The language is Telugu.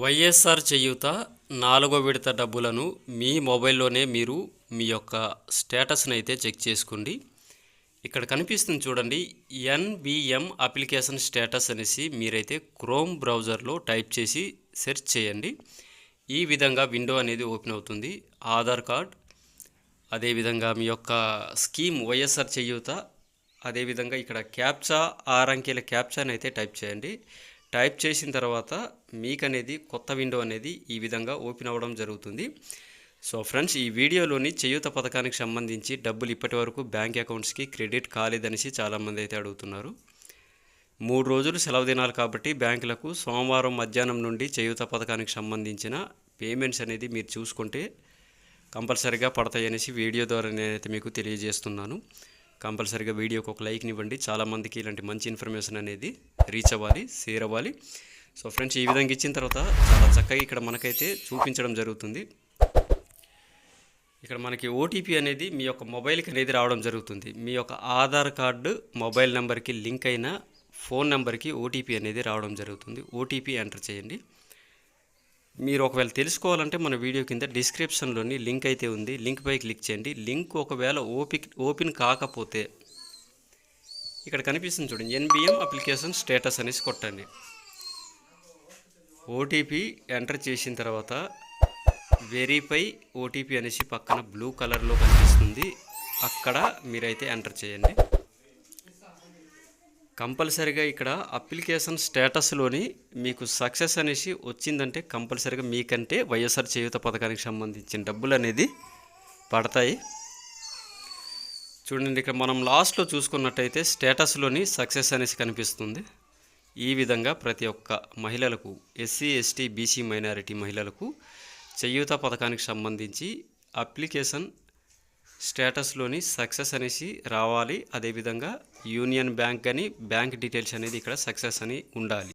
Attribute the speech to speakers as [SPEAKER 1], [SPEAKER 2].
[SPEAKER 1] వైఎస్ఆర్ చేయూత నాలుగో విడత డబ్బులను మీ మొబైల్లోనే మీరు మీ యొక్క స్టేటస్ని అయితే చెక్ చేసుకోండి. ఇక్కడ కనిపిస్తుంది చూడండి ఎన్బిఎం అప్లికేషన్ స్టేటస్ అనేసి మీరైతే క్రోమ్ బ్రౌజర్లో టైప్ చేసి సెర్చ్ చేయండి. ఈ విధంగా విండో అనేది ఓపెన్ అవుతుంది ఆధార్ కార్డ్ అదేవిధంగా మీ యొక్క స్కీమ్ వైఎస్ఆర్ చేయూత అదేవిధంగా ఇక్కడ క్యాప్చా ఆరు అంకెల క్యాప్చాని అయితే టైప్ చేయండి. టైప్ చేసిన తర్వాత మీకు అనేది కొత్త విండో అనేది ఈ విధంగా ఓపెన్ అవ్వడం జరుగుతుంది. సో ఫ్రెండ్స్ ఈ వీడియోలోని చేయూత పథకానికి సంబంధించి డబ్బులు ఇప్పటి వరకు బ్యాంక్ అకౌంట్స్కి క్రెడిట్ కాలేదనేసి చాలామంది అయితే అడుగుతున్నారు. మూడు రోజులు సెలవు దినాలు కాబట్టి బ్యాంకులకు సోమవారం మధ్యాహ్నం నుండి చేయూత పథకానికి సంబంధించిన పేమెంట్స్ అనేది మీరు చూసుకుంటే కంపల్సరీగా పడతాయనేసి వీడియో ద్వారా నేనైతే మీకు తెలియజేస్తున్నాను. కంపల్సరీగా వీడియోకి ఒక లైక్ని ఇవ్వండి. చాలామందికి ఇలాంటి మంచి ఇన్ఫర్మేషన్ అనేది రీచ్ అవ్వాలి షేర్ అవ్వాలి. సో ఫ్రెండ్స్ ఈ విధంగా ఇచ్చిన తర్వాత చాలా చక్కగా ఇక్కడ మనకైతే చూపించడం జరుగుతుంది. ఇక్కడ మనకి ఓటీపీ అనేది మీ యొక్క మొబైల్కి అనేది రావడం జరుగుతుంది. మీ యొక్క ఆధార్ కార్డు మొబైల్ నెంబర్కి లింక్ అయిన ఫోన్ నెంబర్కి ఓటీపీ అనేది రావడం జరుగుతుంది. ఓటీపీ ఎంటర్ చేయండి. మీరు ఒకవేళ తెలుసుకోవాలంటే మన వీడియో కింద డిస్క్రిప్షన్లోని లింక్ అయితే ఉంది. లింక్ పై క్లిక్ చేయండి. లింక్ ఒకవేళ ఓపిక్ ఓపెన్ కాకపోతే ఇక్కడ కనిపిస్తుంది చూడండి. ఎన్బిఎం అప్లికేషన్ స్టేటస్ అనేసి కొట్టండి. ఓటీపీ ఎంటర్ చేసిన తర్వాత వెరీఫై ఓటీపీ అనేసి పక్కన బ్లూ కలర్లో కనిపిస్తుంది. అక్కడ మీరైతే ఎంటర్ చేయండి. కంపల్సరిగా ఇక్కడ అప్లికేషన్ స్టేటస్లోని మీకు సక్సెస్ అనేసి వచ్చిందంటే కంపల్సరీగా మీకంటే వైఎస్ఆర్ చేయూత పథకానికి సంబంధించిన డబ్బులు అనేది పడతాయి. చూడండి ఇక్కడ మనం లాస్ట్లో చూసుకున్నట్టయితే స్టేటస్లోని సక్సెస్ అనేసి కనిపిస్తుంది. ఈ విధంగా ప్రతి ఒక్క మహిళలకు ఎస్సీ ఎస్టీ బీసీ మైనారిటీ మహిళలకు చేయూత పథకానికి సంబంధించి అప్లికేషన్ స్టేటస్లోని సక్సెస్ అనేసి రావాలి. అదేవిధంగా యూనియన్ బ్యాంక్ కానీ బ్యాంక్ డీటెయిల్స్ అనేది ఇక్కడ సక్సెస్ అని ఉండాలి.